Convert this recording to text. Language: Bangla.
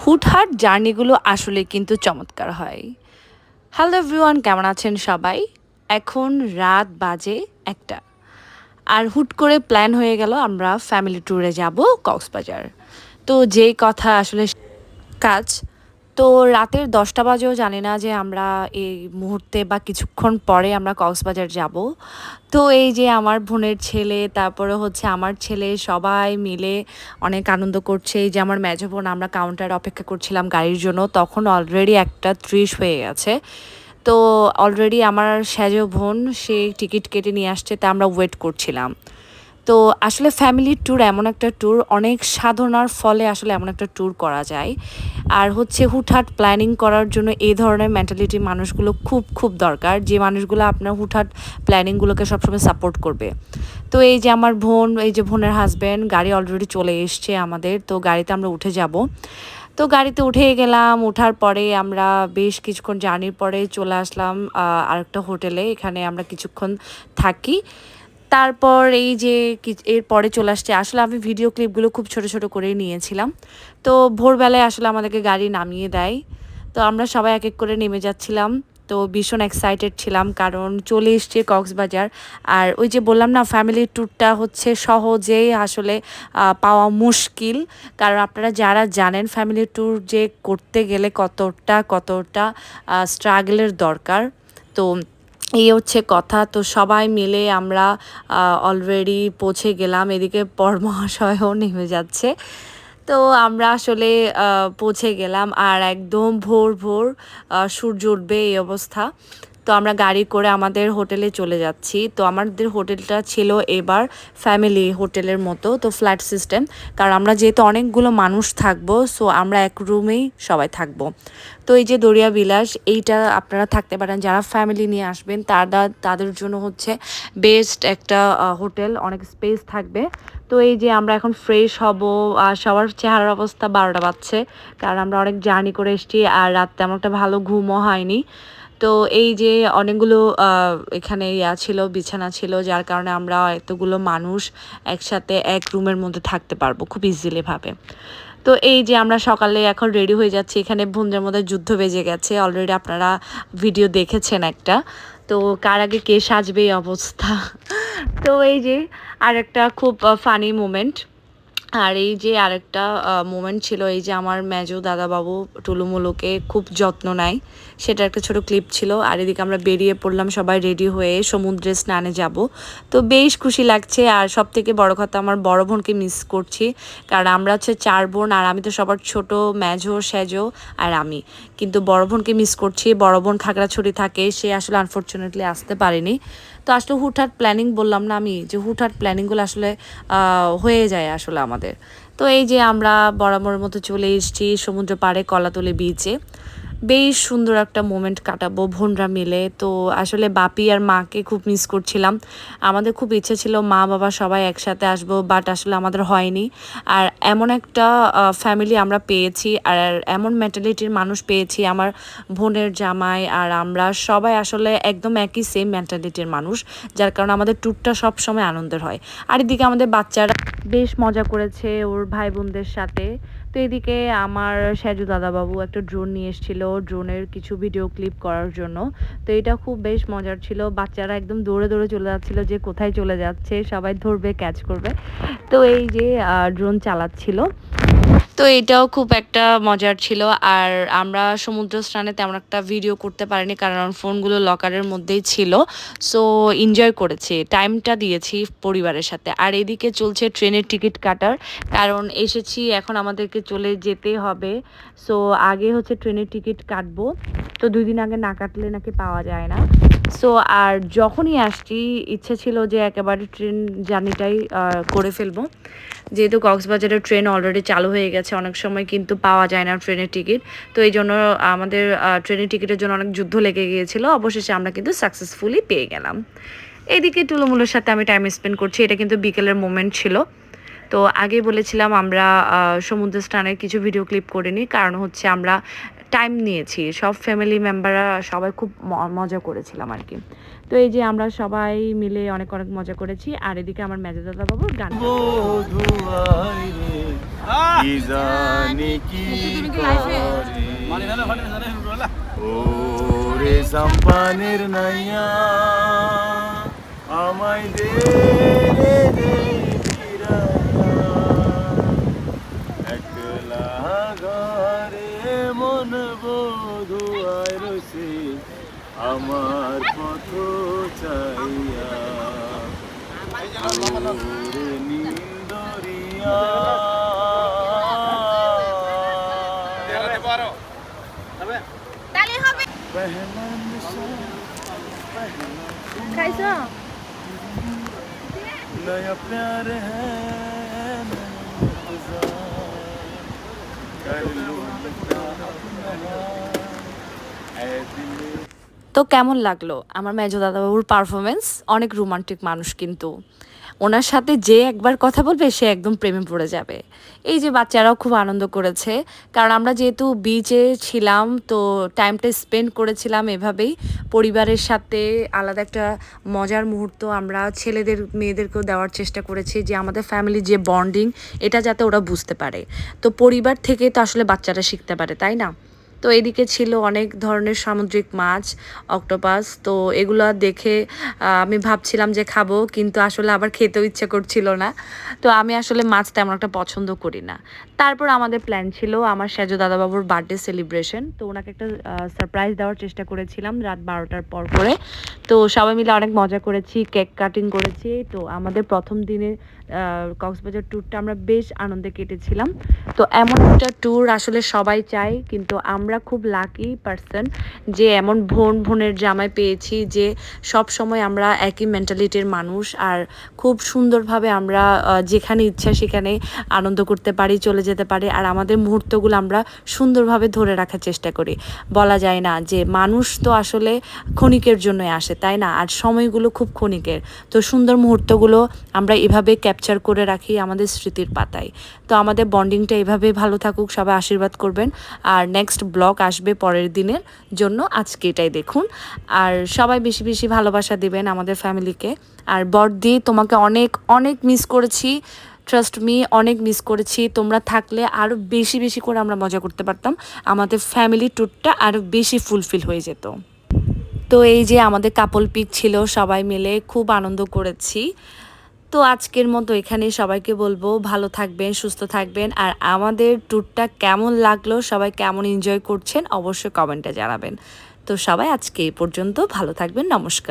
হুটহাট জার্নিগুলো আসলে কিন্তু চমৎকার হয়। হ্যালো এভরিওয়ান কেমন আছেন সবাই? এখন রাত বাজে একটা। আর হুট করে প্ল্যান হয়ে গেল আমরা ফ্যামিলি ট্যুরে যাব কক্সবাজার। তো যেই কথা আসলে কাজ তো রাতের দশটা বাজেও জানি না যে আমরা এই মুহূর্তে বা কিছুক্ষণ পরে আমরা কক্সবাজার যাব। তো এই যে আমার বোনের ছেলে, তারপরে হচ্ছে আমার ছেলে, সবাই মিলে অনেক আনন্দ করছে। এই যে আমার মেজো বোন, আমরা কাউন্টার অপেক্ষা করছিলাম গাড়ির জন্য, তখন অলরেডি একটা ত্রিশ হয়ে গেছে। তো অলরেডি আমার সেজো বোন, সে টিকিট কেটে নিয়ে আসছে, তা আমরা ওয়েট করছিলাম। তো আসলে ফ্যামিলির ট্যুর এমন একটা ট্যুর অনেক সাধনার ফলে আসলে এমন একটা ট্যুর করা যায়। আর হচ্ছে হুটহাট প্ল্যানিং করার জন্য এই ধরনের মেন্টালিটি মানুষগুলো খুব খুব দরকার, যে মানুষগুলো আপনার হুটহাট প্ল্যানিংগুলোকে সবসময় সাপোর্ট করবে। তো এই যে আমার বোন, এই যে বোনের হাজব্যান্ড গাড়ি অলরেডি চলে এসছে আমাদের, তো গাড়িতে আমরা উঠে যাব। তো গাড়িতে উঠে গেলাম ওঠার পরে আমরা বেশ কিছুক্ষণ জার্নির পরে চলে আসলাম আরেকটা হোটেলে এখানে আমরা কিছুক্ষণ থাকি। তারপর এই যে এর পরে চলে আসছে। আসলে আমি ভিডিও ক্লিপগুলো খুব ছোট ছোট করেই নিয়েছিলাম। তো ভোরবেলায় আসলে আমাদেরকে গাড়ি নামিয়ে দেয়। তো আমরা সবাই এক এক করে নেমে যাচ্ছিলাম। তো ভীষণ এক্সাইটেড ছিলাম কারণ চলে এসছে কক্সবাজার। আর ওই যে বললাম না ফ্যামিলি ট্যুরটা হচ্ছে সহজেই আসলে পাওয়া মুশকিল। কারণ আপনারা যারা জানেন ফ্যামিলি ট্যুর যে করতে গেলে কতটা কতটা স্ট্রাগলের দরকার। তো এই হচ্ছে কথা। তো সবাই মিলে আমরা অলরেডি পৌঁছে গেলাম। এদিকে পরমহাশয়ও নেমে যাচ্ছে। তো আমরা আসলে পৌঁছে গেলাম। আর একদম ভোর ভোর সূর্য উঠবে এই অবস্থা। তো আমরা গাড়ি করে আমাদের হোটেলে চলে যাচ্ছি। তো আমাদের হোটেলটা ছিল এবার ফ্যামিলি হোটেলের মতো, তো ফ্ল্যাট সিস্টেম কারণ আমরা যেহেতু অনেকগুলো মানুষ থাকব সো আমরা এক রুমেই সবাই থাকব। তো এই যে দরিয়া বিলাস, এইটা আপনারা থাকতে পারেন। যারা ফ্যামিলি নিয়ে আসবেন, তারা, তাদের জন্য হচ্ছে বেস্ট একটা হোটেল। অনেক স্পেস থাকবে। তো এই যে আমরা এখন ফ্রেশ হব আর সবার চেহারার অবস্থা বারোটা বাজছে। কারণ আমরা অনেক জার্নি করে এসেছি, আর রাত তেমন একটা ভালো ঘুমও হয়নি। তো এই যে অনেকগুলো এখানে ইয়া ছিল, বিছানা ছিল, যার কারণে আমরা এতগুলো মানুষ একসাথে এক রুমের মধ্যে থাকতে পারব খুব ইজিলিভাবে তো এই যে আমরা সকালে এখন রেডি হয়ে যাচ্ছি, এখানে বোনদের মধ্যে যুদ্ধ বেজে গেছে অলরেডি আপনারা ভিডিও দেখেছেন একটা। তো কার আগে কে সাজবে এই অবস্থা? তো এই যে আর একটা খুব ফানি মোমেন্ট আর এই যে আরেকটা মোমেন্ট ছিল, এই যে আমার মেজো দাদাবাবু টুলুমুলুকে খুব যত্ন নেয়। সেটা একটা ছোট ক্লিপ ছিল, আর এদিকে আমরা বেরিয়ে পড়লাম, সবাই রেডি হয়ে সমুদ্রে স্নানে যাব। তো বেশ খুশি লাগছে, আর সব থেকে বড় কথা, আমার বড় বোনকে মিস করছি। কারণ আমরা হচ্ছে চার বোন, আর আমি তো সবার ছোট, মেজো, সেজো, আর আমি। কিন্তু বড় বোনকে মিস করছি, বড় বোন খাগড়াছড়ি থাকে, সে আসলে আনফর্চুনেটলি আসতে পারেনি। তো আসলে হুটহাট প্ল্যানিং বললাম না আমি, যে হুটহাট প্ল্যানিংগুলো আসলে হয়ে যায় আসলে আমাদের। তো এই যে আমরা বরাবর মতো চলে এসেছি সমুদ্র পাড়ে কলাতলি বিচে বেশ সুন্দর একটা মোমেন্ট কাটাবো বোনরা মিলে। তো আসলে বাপি আর মাকে খুব মিস করছিলাম। আমাদের খুব ইচ্ছে ছিল মা বাবা সবাই একসাথে আসব বাট আসলে আমাদের হয়নি। আর এমন একটা ফ্যামিলি আমরা পেয়েছি, আর এমন মেন্টালিটির মানুষ পেয়েছি। আমার বোনের জামাই আর আমরা সবাই আসলে একদম একই সেম মেন্টালিটির মানুষ, যার কারণে আমাদের ট্যুরটা সবসময় আনন্দের হয়। আর এদিকে আমাদের বাচ্চারা বেশ মজা করেছে ওর ভাই বোনদের সাথে। তো এদিকে আমার সাজু দাদাবাবু একটা ড্রোন নিয়ে এসেছিল। ড্রোনের কিছু ভিডিও ক্লিপ করার জন্য। তো এটা খুব বেশ মজার ছিল। বাচ্চারা একদম দৌড়ে দৌড়ে চলে যাচ্ছিল যে কোথায় চলে যাচ্ছে, সবাই ধরবে ক্যাচ করবে। তো এই যে ড্রোন চালাচ্ছিল। তো এটাও খুব একটা মজার ছিল। আর আমরা সমুদ্র স্নানে তেমন একটা ভিডিও করতে পারিনি কারণ ফোনগুলো লকারের মধ্যেই ছিল। সো এনজয় করেছি। টাইমটা দিয়েছি পরিবারের সাথে। আর এদিকে চলছে ট্রেনের টিকিট কাটার। কারণ এসেছি, এখন আমাদেরকে চলে যেতে হবে। সো আগে হচ্ছে ট্রেনের টিকিট কাটবো। তো দুই দিন আগে না কাটলে নাকি পাওয়া যায় না। সো আর যখনই আসছি, ইচ্ছে ছিল যে একেবারে ট্রেন জার্নিটাই করে ফেলব। যেহেতু কক্সবাজারের ট্রেন অলরেডি চালু হয়ে গেছে, অনেক সময় কিন্তু পাওয়া যায় না ট্রেনের টিকিট। তো এই জন্য আমাদের ট্রেনের টিকিটের জন্য অনেক যুদ্ধ লেগে গিয়েছিল। অবশেষে আমরা কিন্তু সাকসেসফুলি পেয়ে গেলাম। এইদিকে টুলুমুলোর সাথে আমি টাইম স্পেন্ড করছি। এটা কিন্তু বিকেলের মোমেন্ট ছিল। তো আগে বলেছিলাম আমরা সমুদ্র স্নানের কিছু ভিডিও ক্লিপ করিনি কারণ হচ্ছে আমরা টাইম নিয়েছি। সব ফ্যামিলি মেম্বাররা সবাই খুব মজা করেছিলাম আর কি। তো এই যে আমরা সবাই মিলে অনেক অনেক মজা করেছি। আর এদিকে আমার মেজাদাদা বাবুর গান সাম্পানের নাইয়া আমায় দে। আমার পথ চাইয়া ওরে নিন্দরিয়া पहला नशा খাইছো नया प्यार है नया इंतजार। कर लो अपना ऐ दिल তো কেমন লাগল আমার মেজো দাদাবাবুর পারফরমেন্স অনেক রোমান্টিক মানুষ কিন্তু। ওনার সাথে যে একবার কথা বলবে, সে একদম প্রেমে পড়ে যাবে। এই যে বাচ্চারাও খুব আনন্দ করেছে। কারণ আমরা যেহেতু বিচে ছিলাম, তো টাইমটা স্পেন্ড করেছিলাম এভাবেই। পরিবারের সাথে আলাদা একটা মজার মুহূর্ত আমরা ছেলেদের, মেয়েদেরকেও দেওয়ার চেষ্টা করেছি যে আমাদের ফ্যামিলির যে বন্ডিং এটা যাতে ওরা বুঝতে পারে। তো পরিবার থেকে তো আসলে বাচ্চারা শিখতে পারে, তাই না? তো এদিকে ছিল অনেক ধরনের সামুদ্রিক মাছ, অক্টোপাস, তো এগুলো দেখে আমি ভাবছিলাম যে খাব, কিন্তু আসলে আবার খেতেও ইচ্ছে করছিল না। তো আমি আসলে মাছ তেমন একটা পছন্দ করি না। তারপর আমাদের প্ল্যান ছিল আমার সেজো দাদাবাবুর বার্থডে সেলিব্রেশন তো ওনাকে একটা সারপ্রাইজ দেওয়ার চেষ্টা করেছিলাম রাত বারোটার পর করে। তো সবাই মিলে অনেক মজা করেছি কেক কাটিং করেছি, তো আমাদের প্রথম দিনে কক্সবাজার ট্যুরটা আমরা বেশ আনন্দে কেটেছিলাম। তো এমন একটা ট্যুর আসলে সবাই চায়, কিন্তু আমরা খুব লাকি পার্সন যে এমন বোন বোনের জামাই পেয়েছি যে সব সময় আমরা একই মেন্টালিটির মানুষ আর খুব সুন্দরভাবে আমরা যেখানে ইচ্ছা সেখানে আনন্দ করতে পারি, চলে যেতে পারি আর আমাদের মুহূর্তগুলো আমরা সুন্দরভাবে ধরে রাখার চেষ্টা করি। বলা যায় না যে মানুষ তো আসলে ক্ষণিকের জন্যই আসে, তাই না? আর সময়গুলো খুব ক্ষণিকের। তো সুন্দর মুহূর্তগুলো আমরা এভাবে ক্যাপচার করে রাখি আমাদের স্মৃতির পাতায়। তো আমাদের বন্ডিংটা এভাবে ভালো থাকুক, সবাই আশীর্বাদ করবেন। আর নেক্সট ব্লগ আসবে পরের দিনের জন্য আজকে এটাই দেখুন। আর সবাই বেশি বেশি ভালোবাসা দিবেন আমাদের ফ্যামিলিকে আর বড়দি তোমাকে অনেক অনেক মিস করেছি। ট্রাস্ট মি অনেক মিস করেছি। তোমরা থাকলে আরও বেশি বেশি করে আমরা মজা করতে পারতাম। আমাদের ফ্যামিলি ট্যুরটা আরও বেশি ফুলফিল হয়ে যেত। তো এই যে আমাদের কাপল পিক ছিল, সবাই মিলে খুব আনন্দ করেছি। তো আজকের মতো এখানে সবাইকে বলব, ভালো থাকবেন, সুস্থ থাকবেন। আর আমাদের ট্যুরটা কেমন লাগল, সবাই কেমন এনজয় করছেন, অবশ্যই কমেন্টে জানাবেন। তো সবাই আজকে এই পর্যন্ত ভালো থাকবেন, নমস্কার।